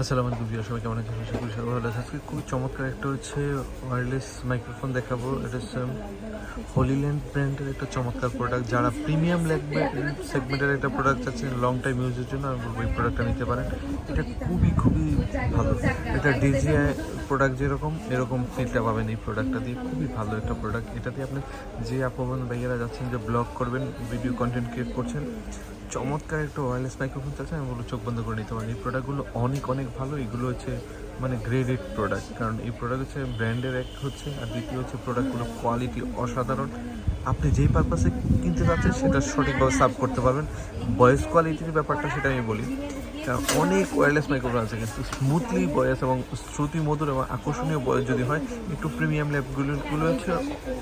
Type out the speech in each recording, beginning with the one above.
আসসালামু আলাইকুম বিয়ার সবাই কেমন আছেন? আশা করি সবাই ভালো আজকে খুবই চমৎকার একটা হচ্ছে ওয়্যারলেস মাইক্রোফোন দেখাবো। এটা হচ্ছে হোলিল্যান্ড ব্র্যান্ডের একটা চমৎকার প্রোডাক্ট যারা প্রিমিয়াম সেগমেন্টের একটা প্রোডাক্ট আছে লং টাইম ইউজের জন্য, আমি বলব এই প্রোডাক্টটা নিতে পারেন। এটা খুবই খুবই ভালো। এটা ডিজিআই প্রোডাক্ট যেরকম, এরকম ফিলটা পাবেন এই প্রোডাক্টটা দিয়ে। খুবই ভালো একটা প্রোডাক্ট এটা দিয়ে আপনি যে আপন ভাইয়েরা যাচ্ছেন, যে ব্লগ করবেন ভিডিও কন্টেন্ট ক্রিয়েট করছেন চমৎকার একটা ওয়ারলেস মাইক্রোফোন চলছে, আমি বলব চোখ বন্ধ করে নিতে পারি। এই প্রোডাক্টগুলো অনেক অনেক ভালো। এগুলো হচ্ছে মানে গ্রেডেড প্রোডাক্ট কারণ এই প্রোডাক্ট হচ্ছে ব্র্যান্ডের এক হচ্ছে, আর দ্বিতীয় হচ্ছে প্রোডাক্টগুলো কোয়ালিটি অসাধারণ। আপনি যেই পারপাসে কিনতে যাচ্ছেন, সেটা সঠিকভাবে সার্ভ করতে পারবেন। ভয়েস কোয়ালিটির ব্যাপারটা সেটা আমি বলি। কারণ অনেক ওয়্যারলেস মাইক্রোফোন আছে, কিন্তু স্মুথলি ভয়েস এবং শ্রুতি মধুর এবং আকর্ষণীয় ভয়েস যদি হয়, একটু প্রিমিয়াম ল্যাবগুলো গুলো হচ্ছে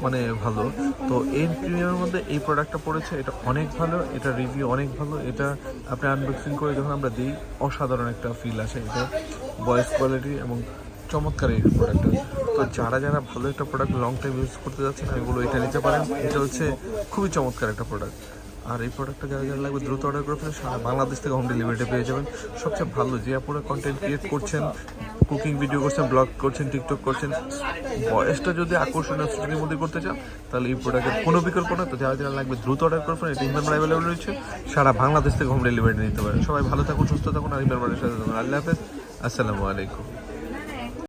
মানে ভালো। তো এই প্রিমিয়ামের মধ্যে এই প্রোডাক্টটা পড়েছে, এটা অনেক ভালো, এটা রিভিউ অনেক ভালো, এটা আপনি আনবক্সিং করে যখন আমরা দিই, অসাধারণ একটা ফিল আসে। এটা ভয়েস কোয়ালিটি এবং চমৎকার এই প্রোডাক্টটা তো যারা যারা ভালো একটা প্রোডাক্ট লং টাইম ইউজ করতে যাচ্ছেন এগুলো এটা নিতে পারেন। এটা হচ্ছে খুবই চমৎকার একটা প্রোডাক্ট আর এই প্রোডাক্টটা যারা যারা লাগবে, দ্রুত অর্ডার করে ফেলে, সারা বাংলাদেশ থেকে হোম ডেলিভারিটা পেয়ে যাবেন। সবচেয়ে ভালো, যে আপনারা কন্টেন্ট ক্রিয়েট করছেন কুকিং ভিডিও করছেন ব্লগ করছেন টিকটক করছেন, বয়সটা যদি আকর্ষণীয় শুটিংয়ের মধ্যে করতে চান, তাহলে এই প্রোডাক্টের কোনো বিকল্প না। তো যারা যারা লাগবে, দ্রুত অর্ডার করে ফেলেন এটা ইমেল অ্যাভেলেবল রয়েছে। সারা বাংলাদেশ থেকে হোম ডেলিভারি নিতে পারেন। সবাই ভালো থাকুন, সুস্থ থাকুন, আর ইমেল সাথে থাকুন। আল্লাহ হাফেজ। আসসালামু আলাইকুম।